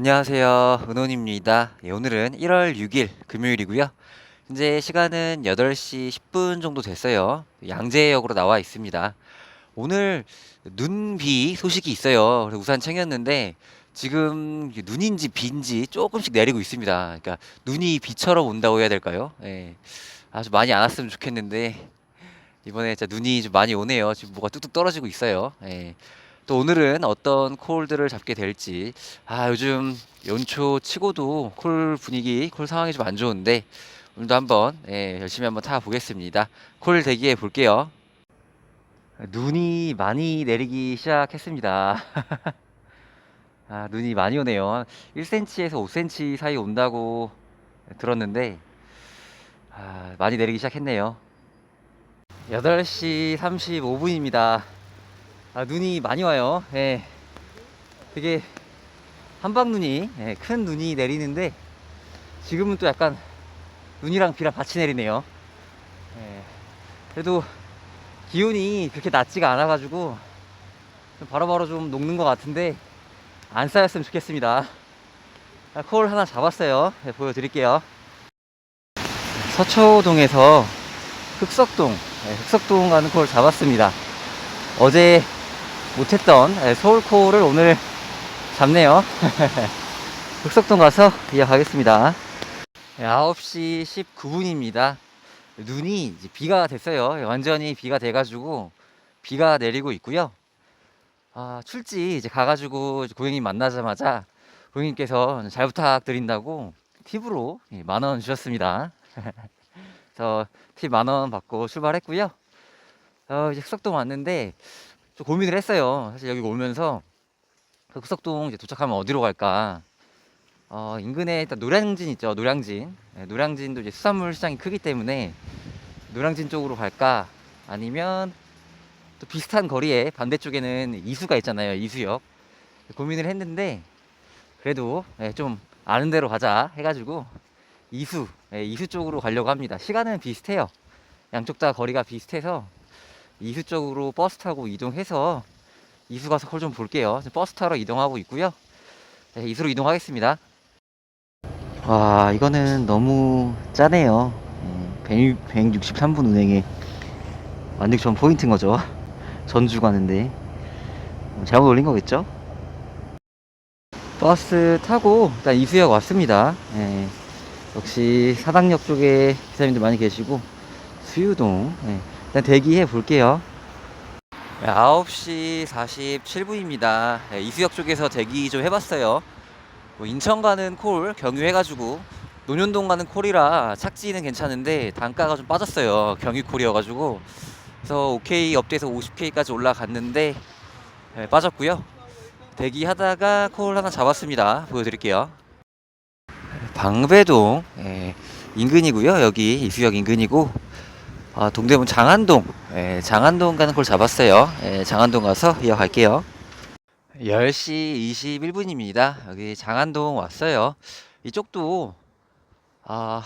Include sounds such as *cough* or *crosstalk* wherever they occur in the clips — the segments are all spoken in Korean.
안녕하세요. 은혼입니다. 예, 오늘은 1월 6일 금요일이고요. 현재 시간은 8시 10분 정도 됐어요. 양재역으로 나와 있습니다. 오늘 눈비 소식이 있어요. 그래서 우산 챙겼는데 지금 눈인지 비인지 조금씩 내리고 있습니다. 그러니까 눈이 비처럼 온다고 해야 될까요? 예. 아주 많이 안 왔으면 좋겠는데 이번에 진짜 눈이 좀 많이 오네요. 지금 뭐가 뚝뚝 떨어지고 있어요. 예. 또 오늘은 어떤 콜들을 잡게 될지. 아 요즘 연초 치고도 콜 분위기 콜 상황이 좀 안 좋은데 오늘도 한번 예, 열심히 한번 타 보겠습니다. 콜 대기해 볼게요. 눈이 많이 내리기 시작했습니다. *laughs* 아 눈이 많이 오네요. 1cm에서 5cm 사이 온다고 들었는데 아 많이 내리기 시작했네요. 8시 35분입니다 아, 눈이 많이 와요. 예. 되게 한방 눈이, 예, 큰 눈이 내리는데 지금은 또 약간 눈이랑 비랑 같이 내리네요. 예. 그래도 기온이 그렇게 낮지가 않아가지고 좀 바로바로 좀 녹는 것 같은데 안 쌓였으면 좋겠습니다. 아, 콜 하나 잡았어요. 예, 보여드릴게요. 서초동에서 흑석동, 예, 흑석동 가는 콜 잡았습니다. 어제 못했던 예, 서울코를 오늘 *laughs* 잡네요. *laughs* 흑석동 가서 이어가겠습니다. 9시 19분입니다. 눈이 비가 됐어요. 완전히 비가 돼가지고 비가 내리고 있고요. 아, 출지 이제 가가지고 고객님 만나자마자 고객님께서 잘 부탁드린다고 팁으로 만 원 주셨습니다. *laughs* 그래서 팁 만 원 받고 출발했고요. 어, 이제 흑석동 왔는데 좀 고민을 했어요. 사실 여기 오면서 그 흑석동 이제 도착하면 어디로 갈까? 어, 인근에 일단 노량진 있죠. 노량진. 네, 노량진도 이제 수산물 시장이 크기 때문에 노량진 쪽으로 갈까? 아니면 또 비슷한 거리에 반대쪽에는 이수가 있잖아요. 이수역. 고민을 했는데 그래도 네, 좀 아는 대로 가자 해가지고 이수, 네, 이수 쪽으로 가려고 합니다. 시간은 비슷해요. 양쪽 다 거리가 비슷해서 이수 쪽으로 버스 타고 이동해서 이수 가서 콜좀 볼게요. 버스 타러 이동하고 있고요. 네, 이수로 이동하겠습니다. 와, 이거는 너무 짜네요. 100, 163분 운행에 완전 전 포인트인 거죠. 전주 가는데 잘못 올린 거겠죠? 버스 타고 일단 이수역 왔습니다. 예, 역시 사당역 쪽에 기사님들 많이 계시고 수유동 예, 일단 대기해 볼게요. 9시 47분입니다. 네, 이수역 쪽에서 대기 좀 해봤어요. 뭐 인천 가는 콜 경유해가지고 논현동 가는 콜이라 착지는 괜찮은데 단가가 좀 빠졌어요. 경유 콜이어가지고 그래서 OK 업돼서 50K까지 올라갔는데 네, 빠졌고요. 대기하다가 콜 하나 잡았습니다. 보여드릴게요. 방배동 예, 인근이고요. 여기 이수역 인근이고 아, 동대문 장안동, 예, 장안동 가는 걸 잡았어요. 예, 장안동 가서 이어갈게요. 10시 21분입니다. 여기 장안동 왔어요. 이쪽도, 아,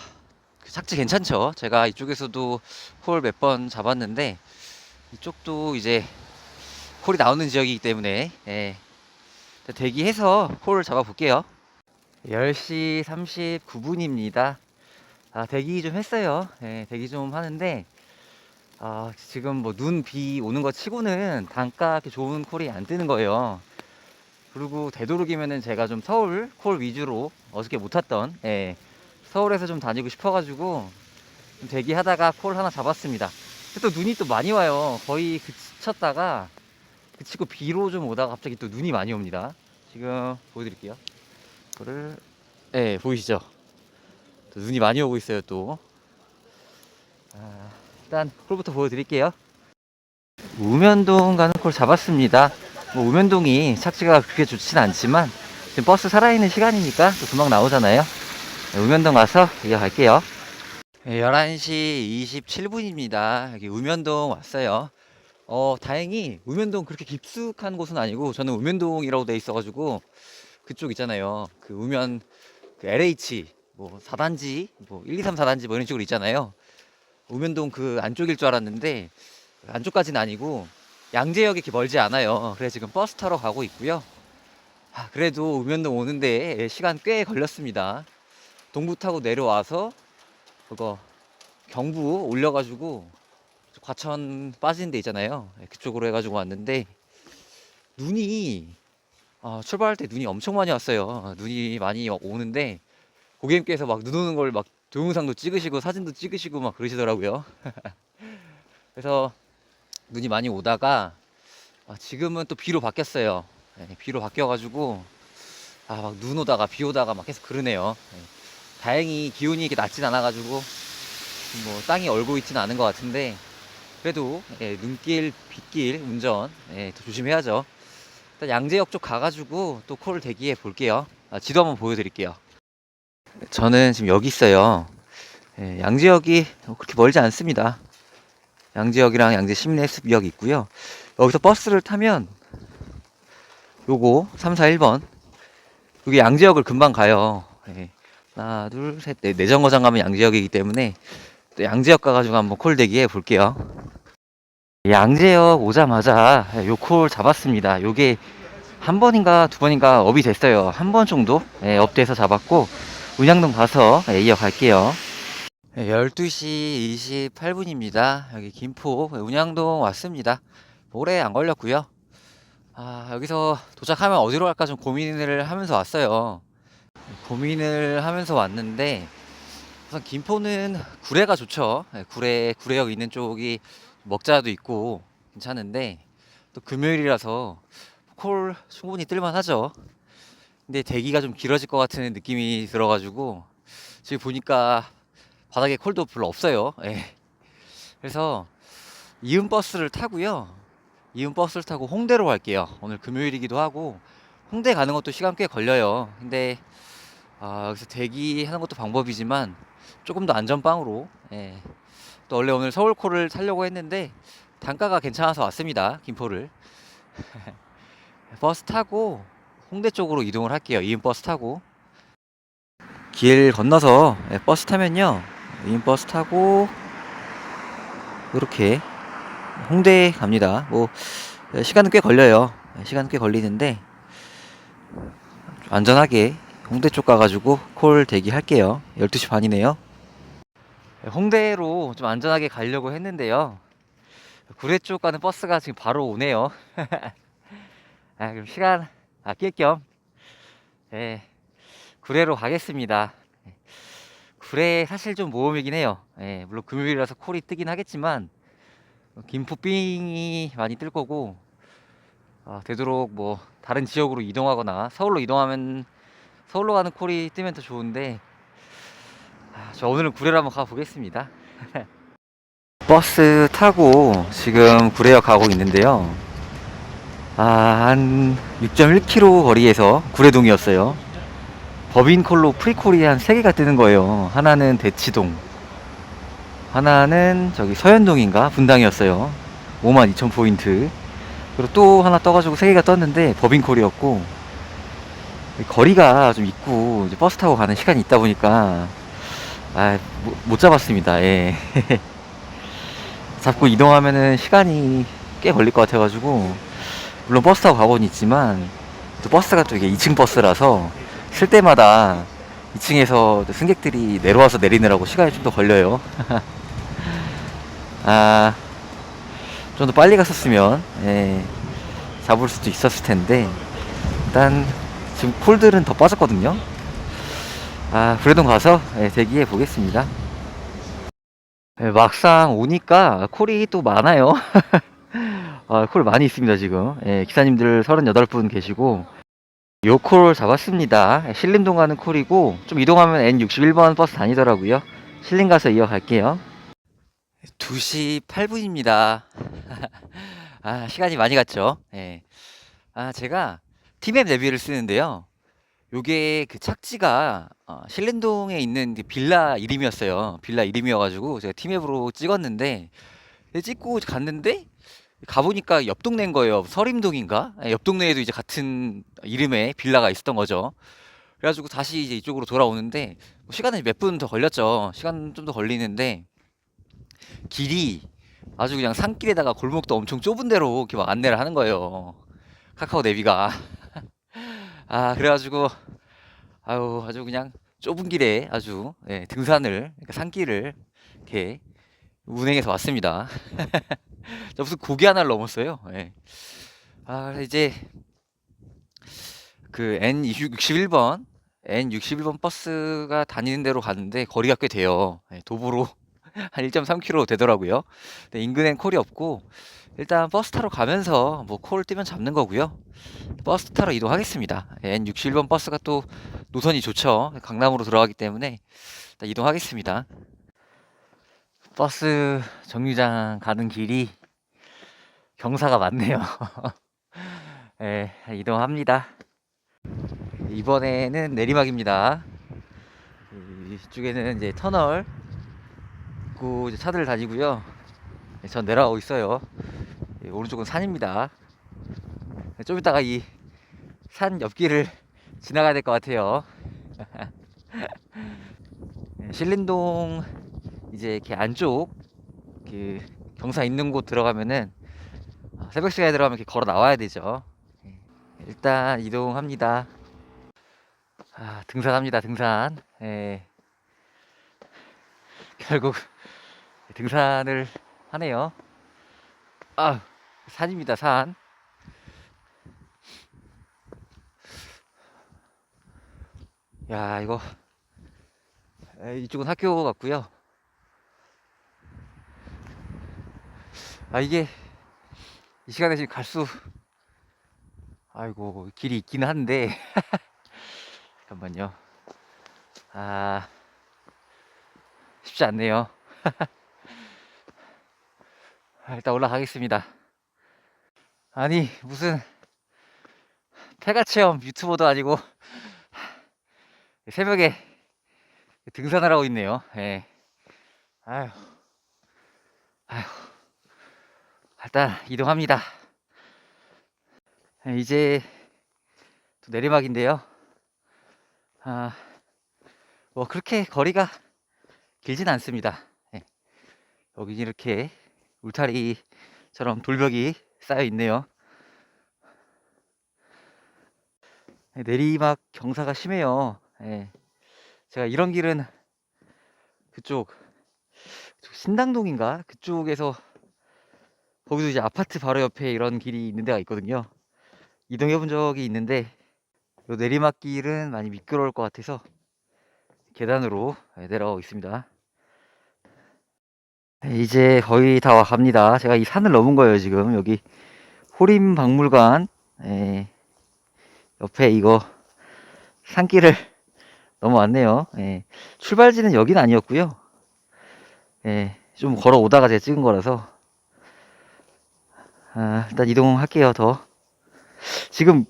그 착지 괜찮죠? 제가 이쪽에서도 콜몇번 잡았는데, 이쪽도 이제 콜이 나오는 지역이기 때문에, 예, 대기해서 콜을 잡아 볼게요. 10시 39분입니다. 아, 대기 좀 했어요. 예, 대기 좀 하는데, 아, 지금 뭐 눈, 비 오는 거 치고는 단가 이렇게 좋은 콜이 안 뜨는 거예요. 그리고 되도록이면은 제가 좀 서울 콜 위주로 어저께 못 탔던, 예, 서울에서 좀 다니고 싶어가지고 좀 대기하다가 콜 하나 잡았습니다. 또 눈이 또 많이 와요. 거의 그쳤다가 그치고 비로 좀 오다가 갑자기 또 눈이 많이 옵니다. 지금 보여드릴게요. 이거를, 예, 보이시죠? 또 눈이 많이 오고 있어요, 또. 아, 일단 콜부터 보여드릴게요. 우면동 가는 콜 잡았습니다. 뭐 우면동이 착지가 그렇게 좋진 않지만 지금 버스 살아있는 시간이니까 또 금방 나오잖아요. 네, 우면동 가서 이어갈게요. 11시 27분입니다. 여기 우면동 왔어요. 어, 다행히 우면동 그렇게 깊숙한 곳은 아니고 저는 우면동이라고 돼 있어가지고 그쪽 있잖아요. 그 우면 그 LH 뭐 4단지 뭐 1, 2, 3, 4단지 뭐 이런 식으로 있잖아요. 우면동 그 안쪽일 줄 알았는데 안쪽까지는 아니고 양재역이 이렇게 멀지 않아요. 그래서 지금 버스 타러 가고 있고요. 아, 그래도 우면동 오는데 시간 꽤 걸렸습니다. 동부 타고 내려와서 그거 경부 올려가지고 과천 빠지는 데 있잖아요. 예, 그쪽으로 해가지고 왔는데 눈이 아, 출발할 때 눈이 엄청 많이 왔어요. 눈이 많이 막 오는데 고객님께서 막 눈 오는 걸 막 동영상도 찍으시고 사진도 찍으시고 막 그러시더라고요. *laughs* 그래서 눈이 많이 오다가 아, 지금은 또 비로 바뀌었어요. 네, 비로 바뀌어가지고 아 막 눈 오다가 비 오다가 막 계속 그러네요. 네. 다행히 기온이 이렇게 낮진 않아가지고 뭐 땅이 얼고 있지는 않은 것 같은데 그래도 예, 눈길 빗길 운전 예, 더 조심해야죠. 일단 양재역 쪽 가가지고 또콜 대기해 볼게요. 아, 지도 한번 보여드릴게요. 저는 지금 여기 있어요. 예, 양재역이 그렇게 멀지 않습니다. 양재역이랑 양재 시민해수욕 있고요. 여기서 버스를 타면 요거 3, 4, 1번 여기 양재역을 금방 가요. 예. 하나, 둘, 셋, 넷. 내정거장 가면 양재역이기 때문에 또 양재역 가가지고 한번 콜 대기해 볼게요. 양재역 오자마자 요 콜 잡았습니다. 요게 한 번인가 두 번인가 업이 됐어요. 한 번 정도 예, 업돼서 잡았고 운양동 가서 예, 이어갈게요. 12시 28분입니다. 여기 김포 운양동 왔습니다. 오래 안 걸렸고요. 아, 여기서 도착하면 어디로 갈까 좀 고민을 하면서 왔어요. 고민을 하면서 왔는데 우선 김포는 구례가 좋죠. 네, 구례 구례역 있는 쪽이 먹자도 있고 괜찮은데 또 금요일이라서 콜 충분히 뜰만하죠. 근데 대기가 좀 길어질 것 같은 느낌이 들어가지고 지금 보니까 바닥에 콜도 별로 없어요. 예. 그래서 이음 버스를 타고요. 이음 버스를 타고 홍대로 갈게요. 오늘 금요일이기도 하고 홍대 가는 것도 시간 꽤 걸려요. 근데 아, 여기서 대기하는 것도 방법이지만 조금 더 안전빵으로 예. 또 원래 오늘 서울콜을 타려고 했는데 단가가 괜찮아서 왔습니다. 김포를 *laughs* 버스 타고 홍대 쪽으로 이동을 할게요. 이음 버스 타고 길 건너서 예, 버스 타면요. 이음 버스 타고 이렇게 홍대 갑니다. 뭐 예, 시간은 꽤 걸려요. 예, 시간은 꽤 걸리는데 좀 안전하게 홍대 쪽 가가지고 콜 대기할게요. 12시 반이네요. 예, 홍대로 좀 안전하게 가려고 했는데요. 구례 쪽 가는 버스가 지금 바로 오네요. *laughs* 아, 그럼 시간 아낄 겸 예, 구례로 가겠습니다. 예, 구례 사실 좀 모험이긴 해요. 예, 물론 금요일이라서 콜이 뜨긴 하겠지만 김포빙이 많이 뜰 거고 아, 되도록 뭐 다른 지역으로 이동하거나 서울로 이동하면 서울로 가는 콜이 뜨면 더 좋은데 아, 저 오늘은 구례로 한번 가보겠습니다. *laughs* 버스 타고 지금 구례역 가고 있는데요. 아, 한 6.1km 거리에서 구례동이었어요. 법인콜로 프리콜이 한 3개가 뜨는 거예요. 하나는 대치동, 하나는 저기 서현동인가? 분당이었어요. 52,000포인트. 그리고 또 하나 떠가지고 3개가 떴는데 법인콜이었고, 거리가 좀 있고, 버스 타고 가는 시간이 있다 보니까, 아, 못, 못 잡았습니다. 예. *laughs* 잡고 이동하면은 시간이 꽤 걸릴 것 같아가지고, 물론 버스 타고 가고는 있지만, 또 버스가 또 이게 2층 버스라서, 쓸 때마다 2층에서 승객들이 내려와서 내리느라고 시간이 좀 더 걸려요. *laughs* 아, 좀 더 빨리 갔었으면, 예, 잡을 수도 있었을 텐데, 일단, 지금 콜들은 더 빠졌거든요. 아, 구례동 가서 예, 대기해 보겠습니다. 예, 막상 오니까 콜이 또 많아요. *laughs* 아, 콜 많이 있습니다, 지금. 예, 기사님들 38분 계시고, 요 콜 잡았습니다. 신림동 가는 콜이고, 좀 이동하면 N61번 버스 다니더라고요. 신림 가서 이어갈게요. 2시 8분입니다. *laughs* 아, 시간이 많이 갔죠. 예. 아, 제가 티맵 내비를 쓰는데요. 요게 그 착지가 어, 신림동에 있는 그 빌라 이름이었어요. 빌라 이름이어가지고 제가 티맵으로 찍었는데 찍고 갔는데 가보니까 옆 동네인 거예요. 서림동인가? 예, 옆 동네에도 이제 같은 이름의 빌라가 있었던 거죠. 그래가지고 다시 이제 이쪽으로 돌아오는데 뭐 시간은 몇분 더 걸렸죠. 시간 좀 더 걸리는데 길이 아주 그냥 산길에다가 골목도 엄청 좁은 데로 이렇게 막 안내를 하는 거예요. 카카오 내비가. *laughs* 아, 그래가지고, 아유, 아주 그냥 좁은 길에 아주, 예, 등산을, 그러니까 산길을 이렇게 운행해서 왔습니다. *laughs* 저 무슨 고개 하나를 넘었어요. 예. 아, 이제 그 N61번, N61번 버스가 다니는 데로 갔는데 거리가 꽤 돼요. 예, 도보로 *laughs* 한 1.3km 되더라고요. 근데 인근엔 콜이 없고 일단 버스 타러 가면서 뭐콜 뜨면 잡는 거고요. 버스 타러 이동하겠습니다. N61번 버스가 또 노선이 좋죠. 강남으로 들어가기 때문에 이동하겠습니다. 버스 정류장 가는 길이 경사가 많네요. *laughs* 예, 이동합니다. 이번에는 내리막입니다. 이쪽에는 이제 터널 있고 이제 차들 다니고요. 예, 전 내려가고 있어요. 예, 오른쪽은 산입니다. 예, 좀 이따가 이 산 옆길을 지나가야 될 것 같아요. *laughs* 예, 신림동 이제 이렇게 안쪽 그 경사 있는 곳 들어가면은 아, 새벽 시간에 들어가면 이렇게 걸어 나와야 되죠. 예, 일단 이동합니다. 아, 등산합니다. 등산. 예. 결국 등산을 하네요. 아, 산입니다. 산. 야, 이거 에, 이쪽은 학교 같고요. 아, 이게 이 시간에 지금 갈 수, 아이고, 길이 있기는 한데, *laughs* 잠깐만요. 아, 쉽지 않네요. *laughs* 아, 일단 올라가겠습니다. 아니, 무슨, 폐가 체험 유튜버도 아니고, *laughs* 새벽에 등산을 하고 있네요. 예. 아휴, 아휴. 일단 이동합니다. 예, 이제 또 내리막인데요. 아, 뭐 그렇게 거리가 길진 않습니다. 예. 여기 이렇게 울타리처럼 돌벽이 쌓여 있네요. 예, 내리막 경사가 심해요. 예. 제가 이런 길은 그쪽 신당동인가 그쪽에서 거기도 이제 아파트 바로 옆에 이런 길이 있는 데가 있거든요. 이동해 본 적이 있는데 요 내리막길은 많이 미끄러울 것 같아서 계단으로 예, 내려가고 있습니다. 네, 이제 거의 다 와갑니다. 제가 이 산을 넘은 거예요, 지금. 여기 호림 박물관 예, 옆에 이거 산길을 *laughs* 넘어왔네요. 예, 출발지는 여긴 아니었고요. 예, 좀 걸어 오다가 제가 찍은 거라서 아, 일단 이동할게요. 더 지금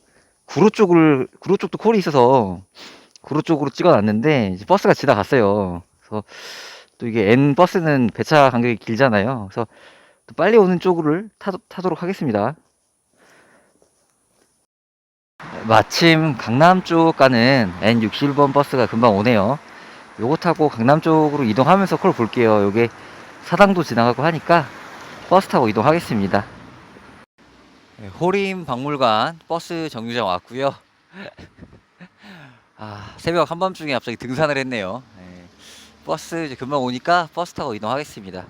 구로 쪽을 구로 쪽도 콜이 있어서 구로 쪽으로 찍어놨는데 버스가 지나갔어요. 그래서 또 이게 N 버스는 배차 간격이 길잖아요. 그래서 또 빨리 오는 쪽을 타, 타도록 하겠습니다. 마침 강남 쪽 가는 N61번 버스가 금방 오네요. 요거 타고 강남 쪽으로 이동하면서 콜 볼게요. 요게 사당도 지나가고 하니까 버스 타고 이동하겠습니다. 네, 호림 박물관 버스 정류장 왔고요. *laughs* 아, 새벽 한밤중에 갑자기 등산을 했네요. 네, 버스 이제 금방 오니까 버스 타고 이동하겠습니다.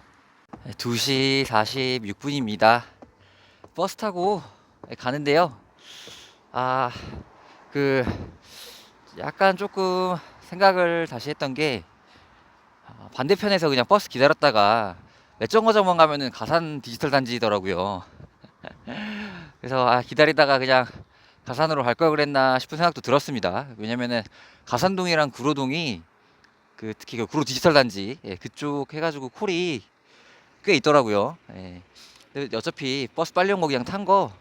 네, 2시 46분입니다. 버스 타고 가는데요. 아, 그 약간 조금 생각을 다시 했던 게 아, 반대편에서 그냥 버스 기다렸다가 매정거장만 가면은 가산 디지털 단지더라고요. 그래서 아, 기다리다가 그냥 가산으로 갈 걸 그랬나 싶은 생각도 들었습니다. 왜냐면은 가산동이랑 구로동이 그 특히 그 구로 디지털 단지 예, 그쪽 해가지고 콜이 꽤 있더라고요. 예. 근데 어차피 버스 빨리 온 거 그냥 탄 거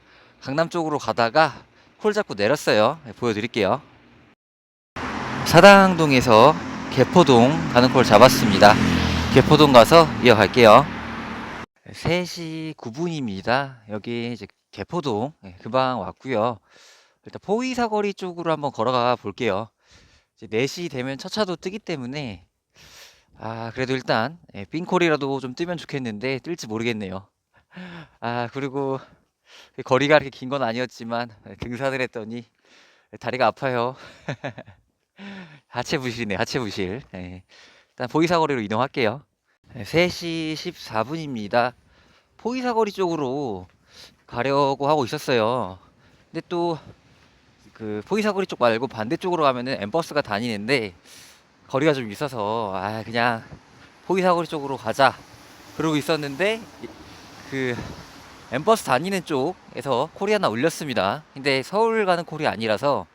강남 쪽으로 가다가 콜 잡고 내렸어요. 예, 보여드릴게요. 사당동에서 개포동 가는 콜 잡았습니다. 개포동 가서 이어갈게요. 3시 9분입니다. 여기 이제 개포동 예, 금방 왔고요. 일단 포위 사거리 쪽으로 한번 걸어가 볼게요. 이제 4시 되면 첫 차도 뜨기 때문에 아 그래도 일단 예, 빈콜이라도 좀 뜨면 좋겠는데 뜰지 모르겠네요. 아 그리고 거리가 그렇게 긴 건 아니었지만 예, 등산을 했더니 다리가 아파요. *laughs* 하체 부실이네, 하체 부실. 예. 일단 포이 사거리로 이동할게요. 네, 3시 14분입니다. 포이사거리 쪽으로 가려고 하고 있었어요. 근데 또 그 포이사거리 쪽 말고 반대쪽으로 가면은 엠버스가 다니는데 거리가 좀 있어서 아 그냥 포이사거리 쪽으로 가자 그러고 있었는데 이- 그 엠버스 다니는 쪽에서 콜이 하나 울렸습니다. 근데 서울 가는 콜이 아니라서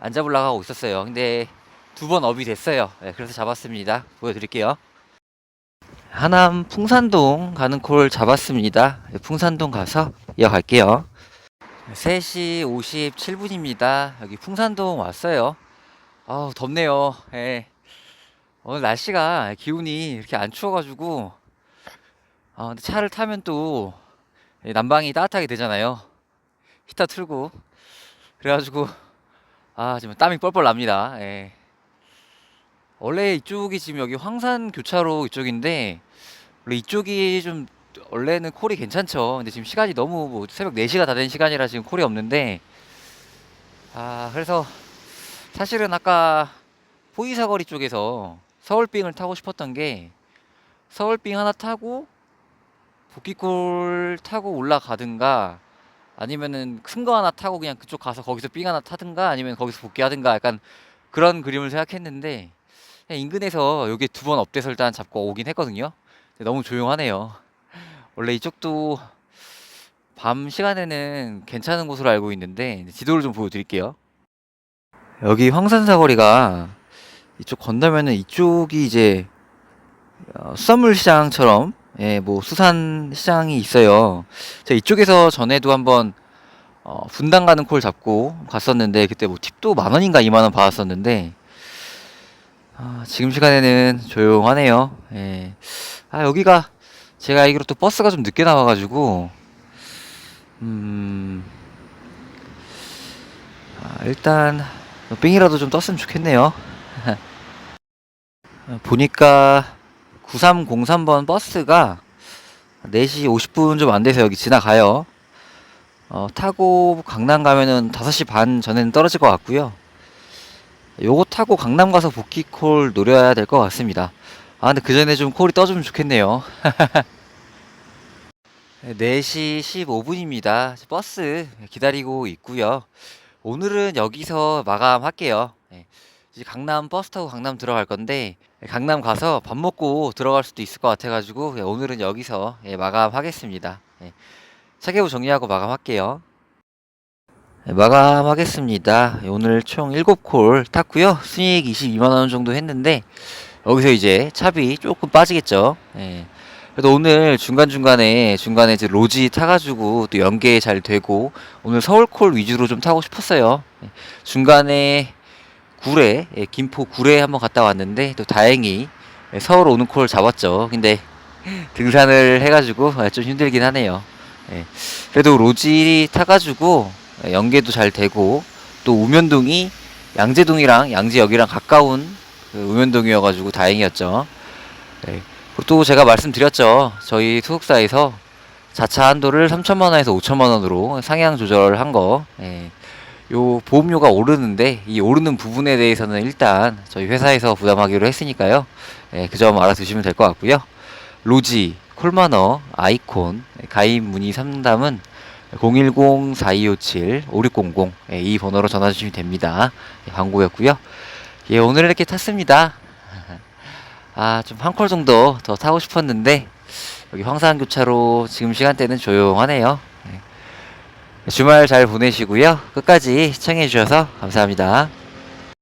안 잡으려고 하고 있었어요. 근데 두 번 업이 됐어요. 네, 그래서 잡았습니다. 보여드릴게요. 하남 풍산동 가는 콜 잡았습니다. 네, 풍산동 가서 이어갈게요. 3시 57분입니다. 여기 풍산동 왔어요. 아우, 덥네요. 예. 오늘 날씨가 기온이 이렇게 안 추워가지고, 아, 차를 타면 또 예, 난방이 따뜻하게 되잖아요. 히터 틀고. 그래가지고, 아, 지금 땀이 뻘뻘 납니다. 예. 원래 이쪽이 지금 여기 황산 교차로 이쪽인데, 원래 이쪽이 좀 원래는 콜이 괜찮죠. 근데 지금 시간이 너무 뭐 새벽 4시가 다 된 시간이라 지금 콜이 없는데 아 그래서 사실은 아까 포이사거리 쪽에서 서울빙을 타고 싶었던 게 서울빙 하나 타고 복귀콜 타고 올라가든가 아니면은 큰 거 하나 타고 그냥 그쪽 가서 거기서 빙 하나 타든가 아니면 거기서 복귀하든가 약간 그런 그림을 생각했는데 인근에서 여기 두 번 업돼서 일단 잡고 오긴 했거든요. 근데 너무 조용하네요. 원래 이쪽도 밤 시간에는 괜찮은 곳으로 알고 있는데 지도를 좀 보여드릴게요. 여기 황산사거리가 이쪽 건너면은 이쪽이 이제 어, 수산물 시장처럼 예, 뭐 수산 시장이 있어요. 제가 이쪽에서 전에도 한번 어, 분당 가는 콜 잡고 갔었는데 그때 뭐 팁도 만 원인가 이만 원 받았었는데 아, 지금 시간에는 조용하네요. 예. 아 여기가 제가 알기로 또 버스가 좀 늦게 나와가지고 음 아, 일단 빙이라도 좀 떴으면 좋겠네요. 어, *laughs* 보니까 9303번 버스가 4시 50분 좀 안 돼서 여기 지나가요. 어, 타고 강남 가면은 5시 반 전에는 떨어질 것 같고요. 요거 타고 강남 가서 복귀콜 노려야 될 것 같습니다. 아, 근데 그 전에 좀 콜이 떠주면 좋겠네요. *laughs* 4시 15분입니다. 버스 기다리고 있고요. 오늘은 여기서 마감할게요. 네, 이제 강남 버스 타고 강남 들어갈 건데 강남 가서 밥 먹고 들어갈 수도 있을 것 같아가지고 예, 오늘은 여기서 예, 마감하겠습니다. 예, 차계부 정리하고 마감할게요. 네, 마감하겠습니다. 예, 오늘 총 7콜 탔고요. 순이익 22만원 정도 했는데 여기서 이제 차비 조금 빠지겠죠. 예. 그래도 오늘 중간중간에 중간에 이제 로지 타가지고 또 연계 잘 되고 오늘 서울콜 위주로 좀 타고 싶었어요. 예. 중간에 구례, 예, 김포 구례 한번 갔다 왔는데 또 다행히 예, 서울 오는 콜 잡았죠. 근데 등산을 해가지고 아, 좀 힘들긴 하네요. 예. 그래도 로지 타가지고 예, 연계도 잘 되고 또 우면동이 양재동이랑 양재역이랑 가까운 그 우면동이어가지고 다행이었죠. 네. 또 제가 말씀드렸죠. 저희 소속사에서 자차 한도를 3천만 원에서 5천만 원으로 상향 조절한 거. 예. 요 보험료가 오르는데 이 오르는 부분에 대해서는 일단 저희 회사에서 부담하기로 했으니까요. 예, 그 점 알아두시면 될 것 같고요. 로지, 콜마너, 아이콘, 가입 문의 상담은 010-4257-5600 예, 이 번호로 전화 주시면 됩니다. 예, 광고였고요. 예, 오늘 이렇게 탔습니다. *laughs* 아, 좀 한 콜 정도 더 타고 싶었는데, 여기 황산 교차로 지금 시간대는 조용하네요. 네. 주말 잘 보내시고요. 끝까지 시청해주셔서 감사합니다.